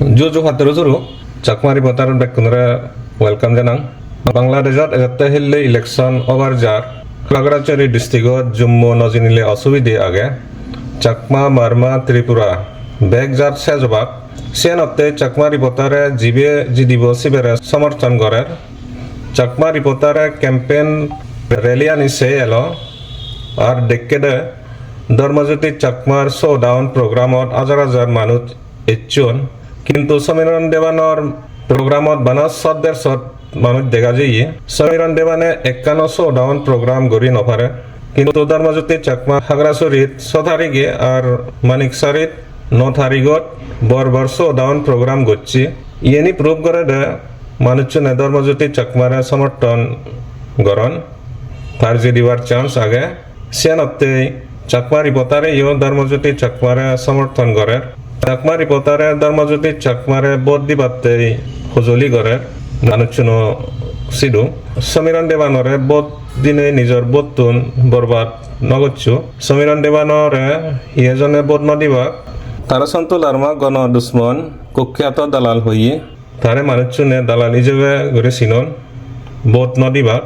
জুজু হাতের জুরু চাকমারি বতার বেকুনরে ওয়েলকাম জানাং বাংলাদেশত এজাতে হিল্লে election over যার খাগড়াছড়ি ডিস্ট্রিক্টত জম্মু নজিনিলে অসুবিধে আগে চাকমা মারমা ত্রিপুরা বেগ যার সেজবাক সেনতে চাকমা রিপোর্টারে জিবে জিদিব শিবেরে সমর্থন করে চাকমা রিপোর্টারে ক্যাম্পেইন র্যালি আনিছে এলো আর ডেকেডে ধর্মজ্যোতি চাকমার শোডাউন প্রোগ্রামত হাজার হাজার মানুষ ইচ্ছুন কিন্তু সমীরণ দেৱানৰ প্ৰগ্ৰামত বানাস সদ্যেৰ সদ মানুহ দেখা যায়। সমীৰণ দেৱানে একান্ন শোডাউন প্ৰগ্ৰাম গঢ়ি নপাৰে কিন্তু ধৰ্মজ্যোতি চাকমা খাগড়াছড়িত ছথাৰিগে আর মানিকচাৰিত ন তাৰিখত বৰ বৰ শোডাউন প্ৰগ্ৰাম গঢ়ছি। ইয়েনি প্ৰুভ কৰে দে মানুষজনে ধর্মজ্যোতি চাকমারে সমর্থন গরণ তার যে দিবার চান্স আগে সেনতে চাকমা রিপোর্টারে ইও ধর্মজ্যোতি চাকমারে সমর্থন করে চাকমা রিপোর্টারে ধর্মজ্যোতি চাকমারে বোধ দিবাতে সজুলি করে মানুষজনো সিডু, সমীরণ দেৱানৰে বোধ দিনে নিজৰ বোধটোন বৰবাদ নগচ্ছু। সমীৰণ দেৱানৰে সি এজনে বোধ নদিবা তারাসন্ত লার্মা গণ দুশ্মন কুখ্যাত দালাল হইয়ে তারে মানুষজনে দালাল হিসেবে ঘুরে চিনন বোধ নদিবা।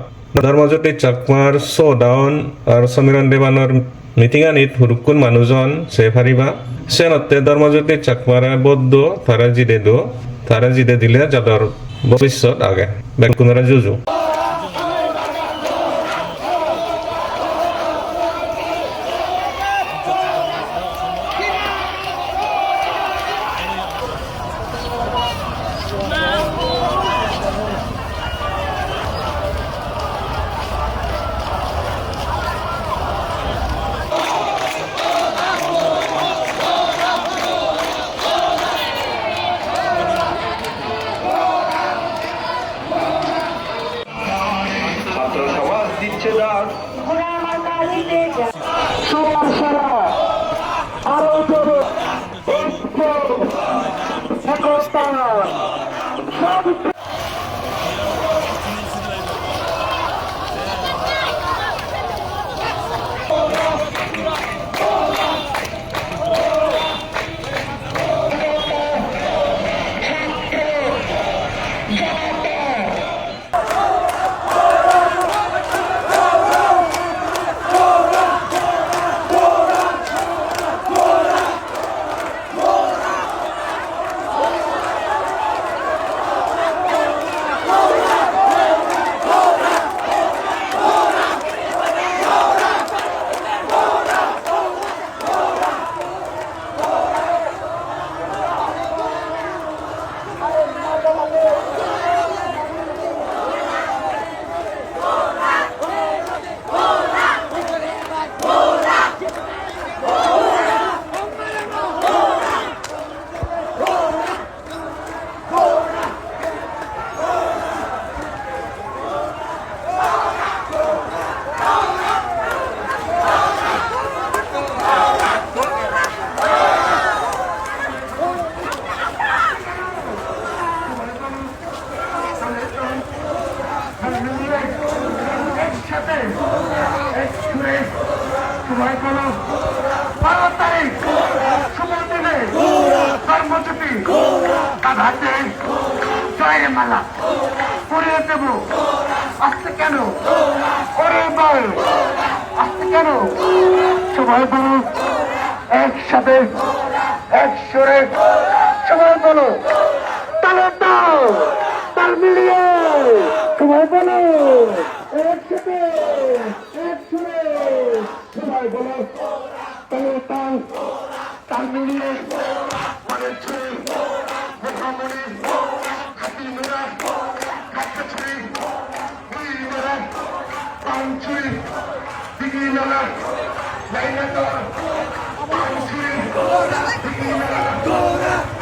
ধর্মজ্যোতি চাকমার শো ডাউন আর সমীরণ দেৱানৰ মিটিঙানিত হুরুকুন মানুষজন সে ফারিবা। সে নতে ধর্মজ্যোতি চাকমারা বদ্ধ, তারা জিদে দো, তারা জিদে দিলে যাদর ভবিষ্যৎ আগে। বেকুনরা জুজু সমাজ দিচ্ছে ডাক সমস্যারা আরও জোরে একতা সব একসাথে এক সুরে সময় করো বারো তারিখ দিলে কর্মসূচি তার হাতে জয়ের মালা। পরিয়ে দেব। আসতে কেন? ওরে বল। আসতে কেন? সময় বলো। একসাথে এক সুরে সময় বলো। তালে দাও। তাল মিলিয়ে। সময় বলো। একসাথে। সময় বলো তালে তাল তাল মিলিয়ে মনে ছুরি মুখামণি হাতি মেরা হাতে ছুরি হুই মেরা পান ছুরি দিঘি মেলা লাইনে তোর পান ছুরি দিঘি মেলা